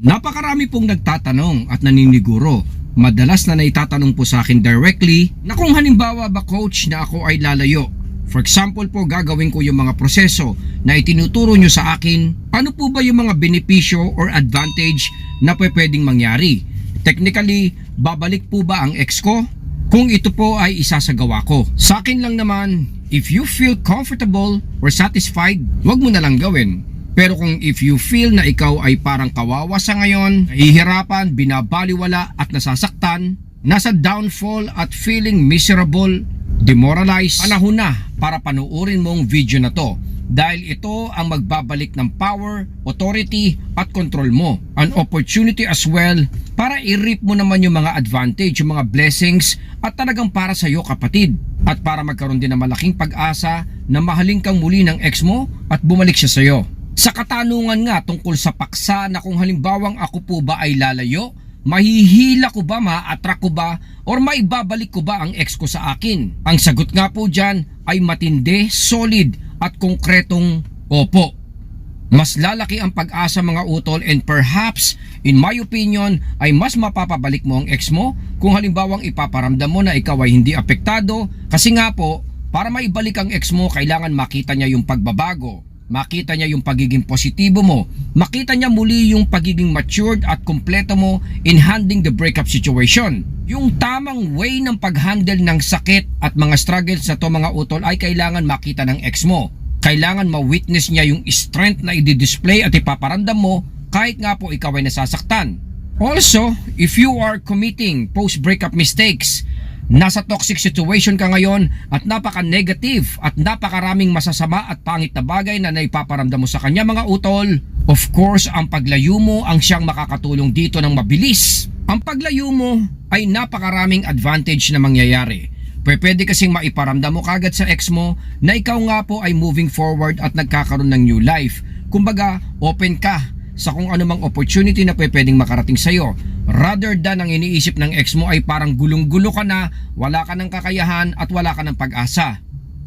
Napakarami pong nagtatanong at naniniguro. Madalas na naitatanong po sa akin directly na kung halimbawa ba coach na ako ay lalayo. For example po, gagawin ko yung mga proseso na itinuturo nyo sa akin. Ano po ba yung mga benepisyo or advantage na pwedeng mangyari? Technically, babalik po ba ang ex ko? Kung ito po ay isasagawa ko. Sa akin lang naman, if you feel comfortable or satisfied, wag mo na lang gawin. Pero kung if you feel na ikaw ay parang kawawa sa ngayon, nahihirapan, binabaliwala at nasasaktan, nasa downfall at feeling miserable, demoralized, panahon na para panuorin mo ang video na to dahil ito ang magbabalik ng power, authority at control mo. An opportunity as well para i-reap mo naman yung mga advantage, yung mga blessings at talagang para sa iyo kapatid. At para magkaroon din ng malaking pag-asa na mahalin kang muli ng ex mo at bumalik siya sa iyo. Sa katanungan nga tungkol sa paksa na kung halimbawang ako po ba ay lalayo, mahihila ko ba, ma-attract ko ba, or maibabalik ko ba ang ex ko sa akin? Ang sagot nga po dyan ay matindi, solid, at konkretong opo. Mas lalaki ang pag-asa mga utol and perhaps, in my opinion, ay mas mapapabalik mo ang ex mo kung halimbawang ipaparamdam mo na ikaw ay hindi apektado kasi nga po, para maibalik ang ex mo, kailangan makita niya yung pagbabago. Makita niya yung pagiging positibo mo. Makita niya muli yung pagiging matured at kompleto mo in handling the breakup situation. Yung tamang way ng pag-handle ng sakit at mga struggles na to mga utol ay kailangan makita ng ex mo. Kailangan ma-witness niya yung strength na i-display at ipaparamdam mo kahit nga po ikaw ay nasasaktan. Also, if you are committing post-breakup mistakes, nasa toxic situation ka ngayon at napaka-negative at napakaraming masasama at pangit na bagay na naipaparamdam mo sa kanya mga utol, of course, ang paglayo mo ang siyang makakatulong dito ng mabilis. Ang paglayo mo ay napakaraming advantage na mangyayari. Pwede kasing maiparamdam mo kagad sa ex mo na ikaw nga po ay moving forward at nagkakaroon ng new life. Kumbaga, open ka sa kung anumang opportunity na pwedeng makarating sa'yo. Rather than ang iniisip ng ex mo ay parang gulong-gulo ka na, wala ka ng kakayahan at wala ka ng pag-asa.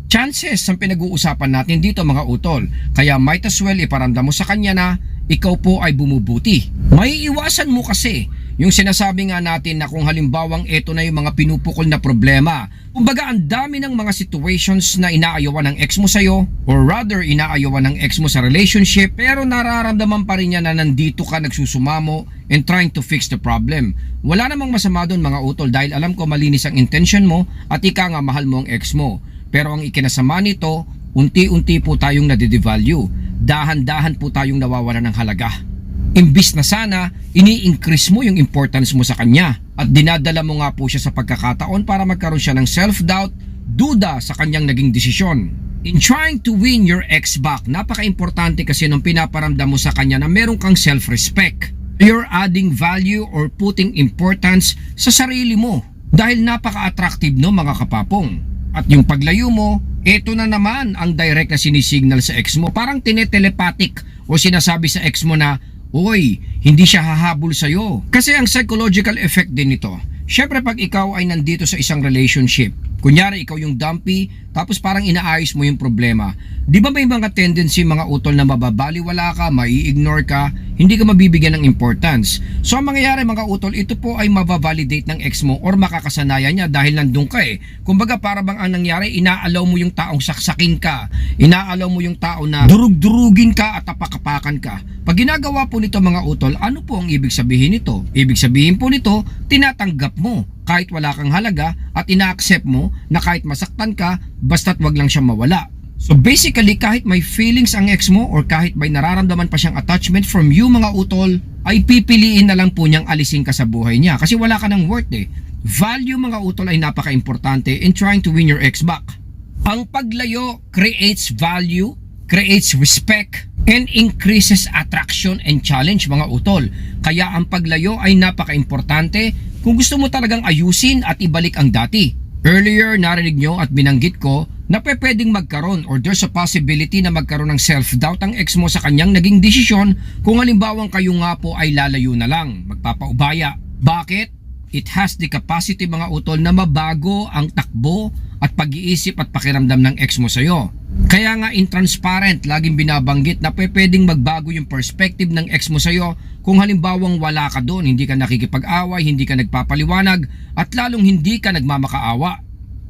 Chances ang pinag-uusapan natin dito mga utol, kaya might as well iparamdam mo sa kanya na ikaw po ay bumubuti. May iwasan mo kasi yung sinasabi nga natin na kung halimbawang ito na yung mga pinupukol na problema. Kumbaga ang dami ng mga situations na inaayawan ng ex mo sa'yo or rather inaayawan ng ex mo sa relationship pero nararamdaman pa rin niya na nandito ka nagsusumamo and trying to fix the problem. Wala namang masama doon mga utol dahil alam ko malinis ang intention mo at ika nga mahal mo ang ex mo. Pero ang ikinasama nito, unti-unti po tayong nadidevalue. Dahan-dahan po tayong nawawala ng halaga. Imbis na sana, ini-increase mo yung importance mo sa kanya at dinadala mo nga po siya sa pagkakataon para magkaroon siya ng self-doubt, duda sa kanyang naging desisyon. In trying to win your ex back, napaka-importante kasi nung pinaparamdam mo sa kanya na meron kang self-respect. You're adding value or putting importance sa sarili mo dahil napaka-attractive no mga kapapong. At yung paglayo mo, ito na naman ang direct na sinisignal sa ex mo. Parang tinetelepathic o sinasabi sa ex mo na Uy, hindi siya hahabol sa'yo. Kasi ang psychological effect din nito. Syempre pag ikaw ay nandito sa isang relationship, kunyari ikaw yung dumpy, tapos parang inaayos mo yung problema. Di ba may mga tendency mga utol na mababaliwala ka, mai-ignore ka, hindi ka mabibigyan ng importance. So ang mangyayari mga utol, ito po ay mababalidate ng ex mo or makakasanayan niya dahil nandun ka eh. Kumbaga para bang ang nangyari, inaalaw mo yung taong saksakin ka, inaalaw mo yung tao na durug-durugin ka at tapakapakan ka. Pag ginagawa po nito mga utol, ano po ang ibig sabihin nito? Ibig sabihin po nito, tinatanggap mo kahit wala kang halaga at ina-accept mo na kahit masaktan ka, basta't wag lang siyang mawala. So basically, kahit may feelings ang ex mo or kahit may nararamdaman pa siyang attachment from you mga utol, ay pipiliin na lang po niyang alisin ka sa buhay niya kasi wala ka ng worth eh. Value mga utol ay napaka-importante in trying to win your ex back. Ang paglayo creates value, creates respect, and increases attraction and challenge mga utol. Kaya ang paglayo ay napaka-importante kung gusto mo talagang ayusin at ibalik ang dati. Earlier, narinig nyo at binanggit ko na pwedeng magkaroon or there's a possibility na magkaroon ng self-doubt ang ex mo sa kanyang naging desisyon kung halimbawang kayo nga po ay lalayo na lang, magpapaubaya. Bakit? It has the capacity mga utol na mabago ang takbo at pag-iisip at pakiramdam ng ex mo sa'yo. Kaya nga intransparent, laging binabanggit na pwedeng magbago yung perspective ng ex mo sa'yo kung halimbawang wala ka doon, hindi ka nakikipag-away, hindi ka nagpapaliwanag, at lalong hindi ka nagmamakaawa.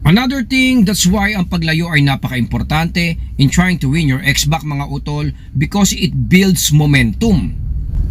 Another thing, that's why ang paglayo ay napaka-importante in trying to win your ex back mga utol because it builds momentum.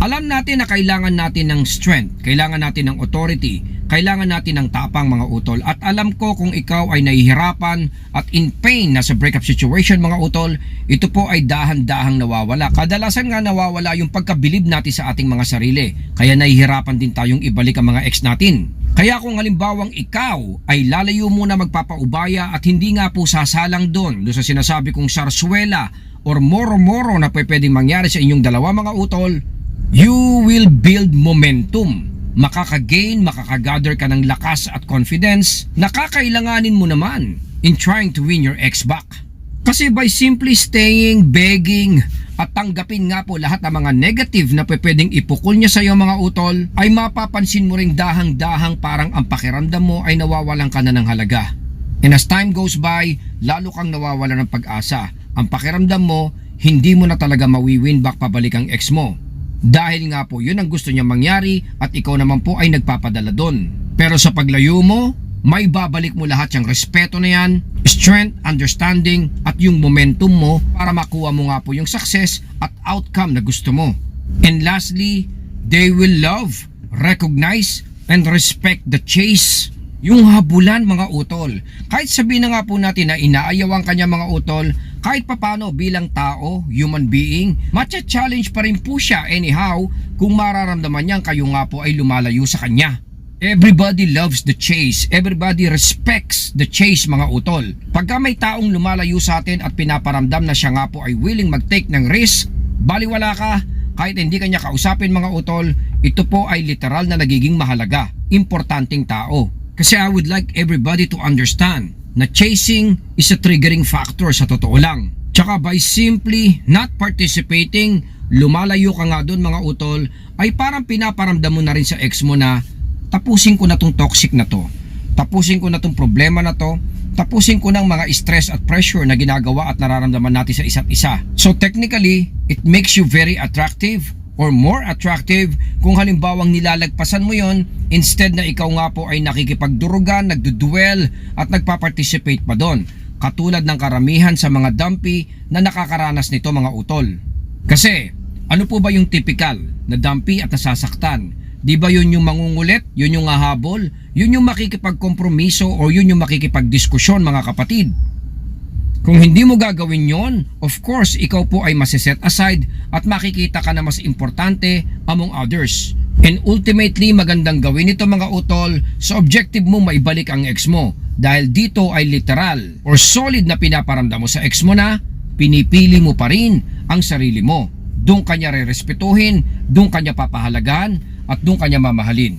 Alam natin na kailangan natin ng strength, kailangan natin ng authority, kailangan natin ng tapang mga utol at alam ko kung ikaw ay nahihirapan at in pain na sa breakup situation mga utol, ito po ay dahan-dahang nawawala. Kadalasan nga nawawala yung pagkabilib natin sa ating mga sarili, kaya nahihirapan din tayong ibalik ang mga ex natin. Kaya kung halimbawang ikaw ay lalayo muna magpapaubaya at hindi nga po sasalang doon doon sa sinasabi kong sarswela or moro-moro na pwedeng mangyari sa inyong dalawa mga utol, you will build momentum. Makakagain, makakagather ka ng lakas at confidence na kakailanganin mo naman in trying to win your ex back. Kasi by simply staying, begging, at tanggapin nga po lahat ng mga negative na pwedeng ipukol niya sa iyo mga utol, ay mapapansin mo ring dahang-dahang parang ang pakiramdam mo ay nawawalan ka na ng halaga. And as time goes by, lalo kang nawawala ng pag-asa. Ang pakiramdam mo, hindi mo na talaga mawiwin back pabalik ang ex mo. Dahil nga po yun ang gusto niya mangyari at ikaw naman po ay nagpapadala doon. Pero sa paglayo mo, may babalik mo lahat yung respeto na yan, strength, understanding at yung momentum mo para makuha mo nga po yung success at outcome na gusto mo. And lastly, they will love, recognize, and respect the chase. Yung habulan mga utol. Kahit sabihin na nga po natin na inaayaw ang kanya mga utol, kahit papano bilang tao, human being, matcha-challenge pa rin po siya anyhow kung mararamdaman niyang kayo nga po ay lumalayo sa kanya. Everybody loves the chase. Everybody respects the chase mga utol. Pagka may taong lumalayo sa atin at pinaparamdam na siya nga po ay willing mag-take ng risk, baliwala ka, kahit hindi kanya kausapin mga utol, ito po ay literal na nagiging mahalaga, importanteng tao. Kasi I would like everybody to understand na chasing is a triggering factor sa totoo lang. Tsaka by simply not participating, lumalayo ka nga doon mga utol, ay parang pinaparamdam mo na rin sa ex mo na tapusin ko na tong toxic na to. Tapusin ko na tong problema na to. Tapusin ko ng mga stress at pressure na ginagawa at nararamdaman natin sa isa't isa. So technically, it makes you very attractive or more attractive kung halimbawang nilalagpasan mo yon instead na ikaw nga po ay nakikipagdurugan, nagduduel at nagpa-participate pa doon. Katulad ng karamihan sa mga dumpy na nakakaranas nito mga utol. Kasi, ano po ba yung typical na dumpy at nasasaktan? Di ba yun yung mangungulit, yun yung hahabol, yun yung makikipagkompromiso o yun yung makikipagdiskusyon mga kapatid? Kung hindi mo gagawin yon, of course, ikaw po ay masiset aside at makikita ka na mas importante among others. And ultimately, magandang gawin ito mga utol sa objective mo maibalik ang ex mo. Dahil dito ay literal or solid na pinaparamdam mo sa ex mo na pinipili mo pa rin ang sarili mo. Doon kanya re-respetuhin, doon kanya papahalagahan, at doon kanya mamahalin.